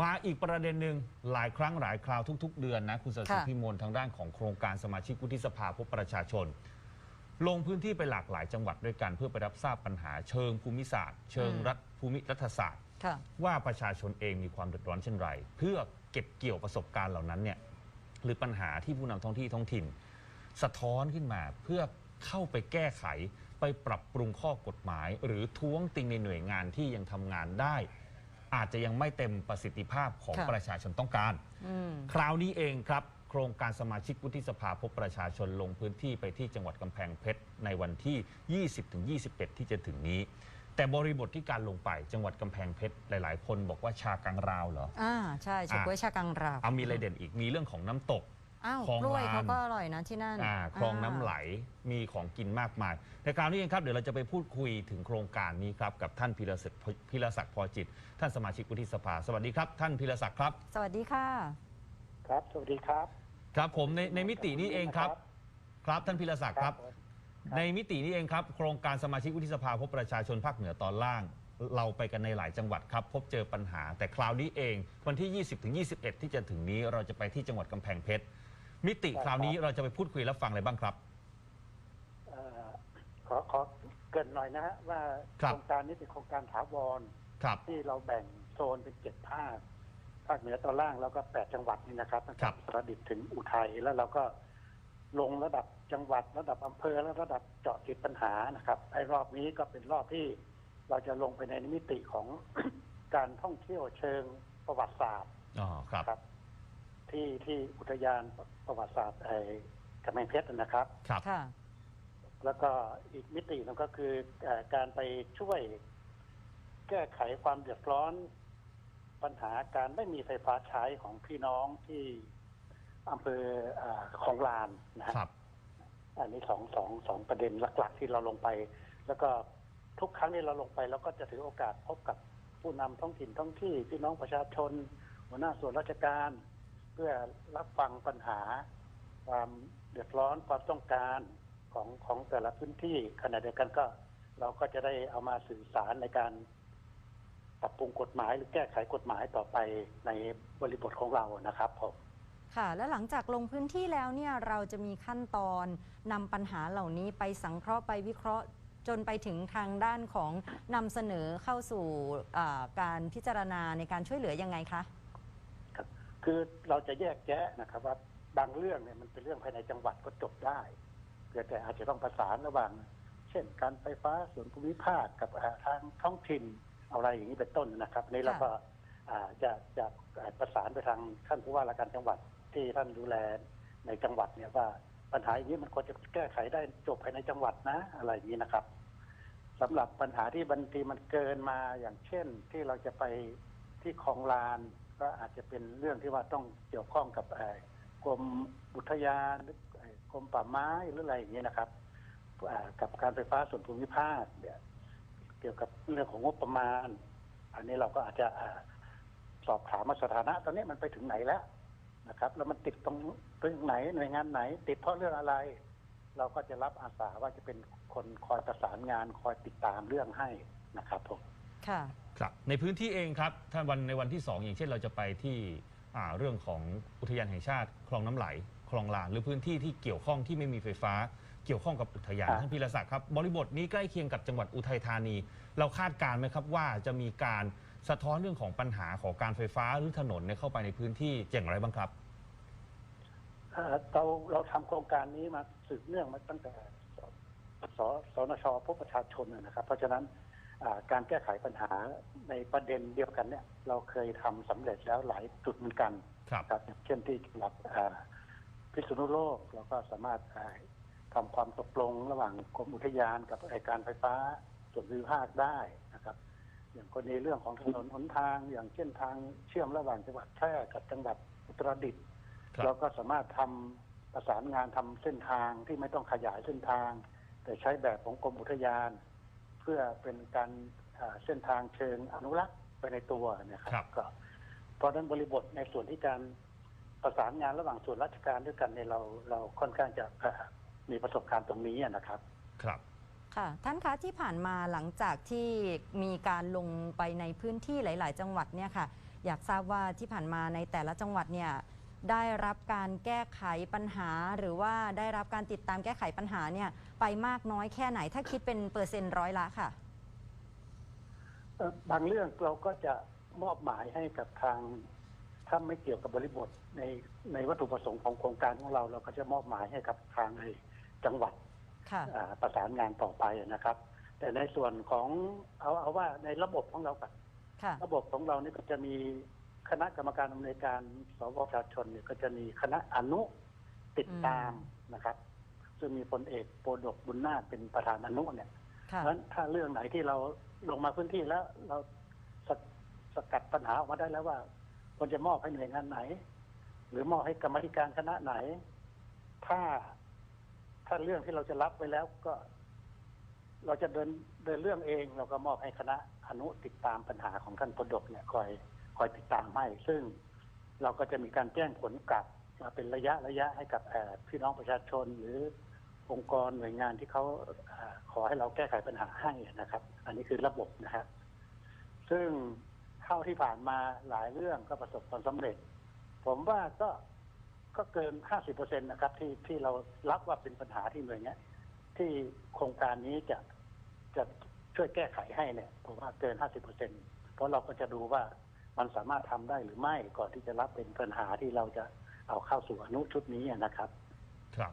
มาอีกประเด็นหนึ่งหลายครั้งหลายคราวทุก ๆ เดือนนะคุณสศิค่ะ พิมลทางด้านของโครงการสมาชิกวุฒิสภาพบประชาชน ลงพื้นที่ไปหลากหลายจังหวัดด้วยกัน เพื่อไปรับทราบปัญหาเชิงภูมิศาสตร์ เชิงอืมรัฐภูมิรัฐศาสตร์ ค่ะ ว่าประชาชนเองมีความเดือดร้อนเช่นไร เพื่อเก็บเกี่ยวประสบการณ์เหล่านั้นเนี่ยหรือปัญหาที่ผู้นำท้องที่ท้องถิ่น สะท้อนขึ้นมาเพื่อเข้าไปแก้ไข ไปปรับปรุงข้อกฎหมาย หรือท้วงติงในหน่วยงานที่ยังทำงานได้ อาจจะยังไม่เต็มประสิทธิภาพของค่ะ ประชาชนต้องการ อืม คราวนี้เองครับ โครงการสมาชิกวุฒิสภาพบประชาชนลงพื้นที่ไปที่จังหวัดกำแพงเพชรในวันที่ 20-21 ที่จะถึงนี้ แต่บริบทที่การลงไปจังหวัดกำแพงเพชรหลาย ๆ คนบอกว่าชากังราวเหรอ อ่า ใช่เฉาก๊วยชากังราว เอามีอะไรเด่นอีกมีเรื่องของน้ำตก อ้าวคลองกล้วยลานเขาก็อร่อยนะที่นั่นอาคลองน้ำไหลมีของกินมากมาย ในคราวนี้เองครับเดี๋ยวเราจะไปพูดคุยถึงโครงการนี้ครับกับท่านพิรศักดิ์พิรศักดิ์พอจิต ท่านสมาชิกวุฒิสภา สวัสดีครับ ท่านพิรศักดิ์ครับสวัสดีค่ะ ครับ สวัสดีครับ ครับ ผมในในมิตินี้เองครับ ครับท่านพิรศักดิ์ครับผมในมิตินี้เองครับ โครงการสมาชิกวุฒิสภาพบประชาชนภาคเหนือตอนล่าง เราไปกันในหลายจังหวัดครับ พบเจอปัญหา แต่คราวนี้เองวันที่ 20ถึง21 ที่จะถึงนี้เราจะไปที่จังหวัดกำแพงเพชร มิติคราวนี้เราจะไปพูดคุยและฟังอะไรบ้างครับ เอ่อขอขอเกรินหน่อยนะฮะว่าครับ โครงการนี้เป็นโครงการถาวรครับ ที่เราแบ่งโซนเป็นเจ็ดภาคภาคเหนือตอนล่างแล้วก็แปดจังหวัดนี่นะครับตั้งครัแต่บประดิษฐ์ถึงอุทัยแล้วเราก็ลงระดับจังหวัด ระดับอำเภอและระดับเจาะจุดปัญหานะครับไอ้รอบนี้ก็เป็นรอบที่เราจะลงไปในมิติของ การท่องเที่ยวเชิงประวัติศาสตร์ อ๋อครับ ครับ ที่ที่อุทยานประวัติศาสตร์ไอ้กำแพงเพชรนะครับ ครับ ค่ะ แล้วก็อีกมิติหนึงก็คือเออการไปช่วยแก้ไขความเดือดร้อน ปัญหาการไม่มีไฟฟ้าใช้ของพี่น้องที่อำเภออาของลานนะฮะ ครับ อันนี้สองสองสองประเด็นหลัก ๆ ที่เราลงไป แล้วก็ทุกครั้งที่เราลงไปเราก็จะถือโอกาสพบกับผู้นำท้องถิ่นท้องที่พี่น้องประชาชน หัวหน้าส่วนราชการ เพื่อรับฟังปัญหา ความเดือดร้อนความต้องการของของแต่ละพื้นที่ขณะเดียวกันก็ เราก็จะได้เอามาสื่อสารในการปรับปรุงกฎหมายหรือแก้ไขกฎหมายต่อไปในบริบทของเรานะครับผมค่ะ และหลังจากลงพื้นที่แล้วเนี่ยเราจะมีขั้นตอนนำปัญหาเหล่านี้ไปสังเคราะห์ไปวิเคราะห์จนไปถึงทางด้านของนำเสนอเข้าสู่การพิจารณาในการช่วยเหลือยังไงคะ คือเราจะแยกแยะนะครับ ว่าบางเรื่องเนี่ยมันเป็นเรื่องภายในจังหวัดก็จบได้เพียงแต่อาจจะต้องประสานระหว่าง เช่นการไฟฟ้าส่วนภูมิภาคกับทางท้องถิ่นอะไรอย่างนี้เป็นต้นนะครับนี่เราก็จะจะประสานไปทางท่านผู้ว่าราชการจังหวัดที่ท่านดูแลในจังหวัดเนี่ยว่าปัญหาอย่างนี้มันควรจะแก้ไขได้จบภายในจังหวัดนะอะไรอย่างนี้นะครับสำหรับปัญหาที่บางทีมันเกินมาอย่างเช่น ที่เราจะไปที่คลองลาน ก็อาจจะเป็นเรื่องที่ว่าต้องเกี่ยวข้องกับกรมอุทยานหรือกรมป่าไม้หรืออะไรอย่างเงี้ยนะครับกับการไฟฟ้าส่วนภูมิภาคเนี่ยเกี่ยวกับเรื่องของงบประมาณ อันนี้เราก็อาจจะสอบถามมาสถานะ ตอนนี้มันไปถึงไหนแล้วนะครับ แล้วมันติดตรงตรงไหนหน่วยงานไหน ติดเพราะเรื่องอะไร เราก็จะรับอาสาว่าจะเป็นคนคอยประสานงานคอยติดตามเรื่องให้นะครับผมค่ะ ครับในพื้นที่เองครับท่านวันในวันที่ 2 อย่างเช่นเราจะไปที่อ่าเรื่องของอุทยานแห่งชาติ คลองน้ำไหล คลองลาน หรือพื้นที่ที่เกี่ยวข้องที่ไม่มีไฟฟ้า เกี่ยวข้องกับอุทยานครับ ท่านพิรศักดิ์ครับบริบทนี้ใกล้เคียงกับจังหวัดอุทัยธานี เราคาดการณ์ไหมครับว่าจะมีการสะท้อนเรื่องของปัญหาของการไฟฟ้าหรือถนนเนี่ยเข้าไปในพื้นที่เจ๋งอะไรบ้างครับ เอ่อเราเราทำโครงการนี้มาสืบเนื่องมาตั้งแต่สสนชพบประชาชนนะครับ เพราะฉะนั้นอ่า การแก้ไขปัญหาในประเด็นเดียวกันเนี่ย เราเคยทำสำเร็จแล้วหลายจุดเหมือนกันครับครับอย่างเช่นที่จังหวัดอ่าพิษณุโลกเราก็สามารถอ่าทำความตกลงระหว่างกรมอุทยานกับไอการไฟฟ้าส่วนภูมิภาคได้นะครับ อย่างกรณีเรื่องของถนนหนทางอย่างเช่นทางเชื่อมระหว่างจังหวัดแพร่กับจังหวัดอุตรดิตถ์ครับเราก็สามารถทำประสานงานทำเส้นทางที่ไม่ต้องขยายเส้นทาง แต่ใช้แบบของกรมอุทยาน เพื่อเป็นการอ่าเส้นทางเชิงอนุรักษ์ไปในตัวนะครับครับก็เพราะฉะนั้นบริบทในส่วนที่การประสานงานระหว่างส่วนราชการด้วยกันเนี่ยเราเราค่อนข้างจะเอ่อมีประสบการณ์ตรงนี้นะครับ ครับค่ะท่านคะที่ผ่านมาหลังจากที่มีการลงไปในพื้นที่หลาย ๆ จังหวัดเนี่ยค่ะ อยากทราบว่าที่ผ่านมาในแต่ละจังหวัดเนี่ย ได้รับการแก้ไขปัญหา หรือว่าได้รับการติดตามแก้ไขปัญหาเนี่ยไปมากน้อยแค่ไหน ถ้าคิดเป็นเปอร์เซ็นต์ร้อยละค่ะ เอ่อบางเรื่องเราก็จะมอบหมายให้กับทางถ้าไม่เกี่ยวกับบริบทในในวัตถุประสงค์ของโครงการของเรา เราก็จะมอบหมายให้กับทางในจังหวัดค่ะ อ่าประสานงานต่อไปนะครับ แต่ในส่วนของเอาเอาว่าในระบบของเราก่อน ค่ะ ระบบของเรานี่ก็จะมี คณะกรรมการอำนวยการสวประชาชนเนี่ยก็จะมีคณะอนุติดตามนะครับซึ่งมีพลเอกโปรดกบุญนาคเป็นประธานอนุเนี่ยเพค่ะราะฉะนั้นถ้าเรื่องไหนที่เราลงมาพื้นที่แล้วเราสกสกัดปัญหาออกมาได้แล้วว่าควรจะมอบให้หน่วยงานไหน หรือมอบให้กรรมาธิการคณะไหน ถ้าถ้าเรื่องที่เราจะรับไปแล้วก็ เราจะเดินเดินเรื่องเอง เราก็มอบให้คณะอนุติดตามปัญหาของท่านพดกเนี่ยคอย คอยติดตามให้ ซึ่งเราก็จะมีการแจ้งผลกลับมาเป็นระยะระยะให้กับพี่น้องประชาชน หรือองค์กรหน่วยงานที่เขาขอให้เราแก้ไขปัญหาให้นะครับ อันนี้คือระบบนะครับ ซึ่งเท่าที่ผ่านมาหลายเรื่องก็ประสบความสำเร็จ ผมว่าก็ก็เกิน 50เปอร์เซ็นต์นะครับ ที่ที่เรารับว่าเป็นปัญหาที่หน่วยเนี้ยที่โครงการนี้จะจะช่วยแก้ไขให้เนี่ยผมว่าเกิน 50เปอร์เซ็นต์เพราะเราก็จะดูว่า มันสามารถทำได้หรือไม่ก่อนที่จะรับเป็นปัญหาที่เราจะเอาเข้าสู่อนุชุดนี้นะครับ ครับ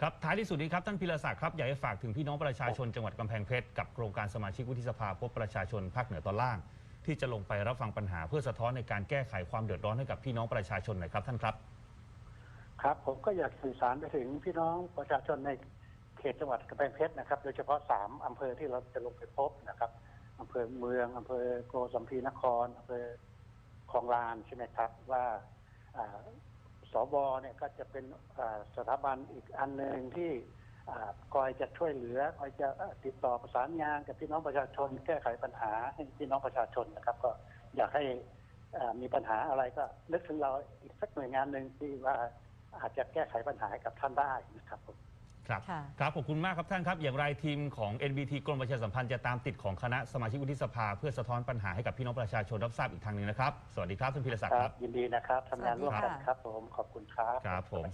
ครับท้ายที่สุดนี้ครับท่านพิรศักดิ์ครับอยากให้ฝากถึงพี่น้องประชาชนจังหวัดกำแพงเพชรกับโครงการสมาชิกวุฒิสภาพบประชาชนภาคเหนือตอนล่าง ที่จะลงไปรับฟังปัญหาเพื่อสะท้อนในการแก้ไขความเดือดร้อนให้กับพี่น้องประชาชนหน่อยครับท่านครับ ครับ ผมก็อยากสื่อสารไปถึงพี่น้องประชาชนในเขตจังหวัดกำแพงเพชรนะครับ โดยเฉพาะสามอำเภอที่เราจะลงไปพบนะครับอำเภอเมืองอำเภอโกสัมพีนครอำเภอ คลองลานใช่ไหมครับว่าอ่าสบเนี่ยก็จะเป็นสถาบันอีกอันหนึ่งที่คอยจะช่วยเหลือคอยจะติดต่อประสานงานกับพี่น้องประชาชน แก้ไขปัญหาให้พี่น้องประชาชนนะครับ ก็อยากให้มีปัญหาอะไรก็นึกถึงเราอีกสักหน่วยงานหนึ่งที่ว่าอาจจะแก้ไขปัญหาให้กับท่านได้นะครับผม ครับค่ะ ครับขอบคุณมากครับท่านครับ อย่างไรทีมของ NBT กรมประชาสัมพันธ์จะตามติดของคณะสมาชิกวุฒิสภา เพื่อสะท้อนปัญหาให้กับพี่น้องประชาชนรับทราบอีกทางหนึ่งนะครับ สวัสดีครับท่านพิรศักดิ์ครับยินดีนะครับทำงานร่วมกันสวัสดีค่ะครับผมขอบคุณครับ ครับผม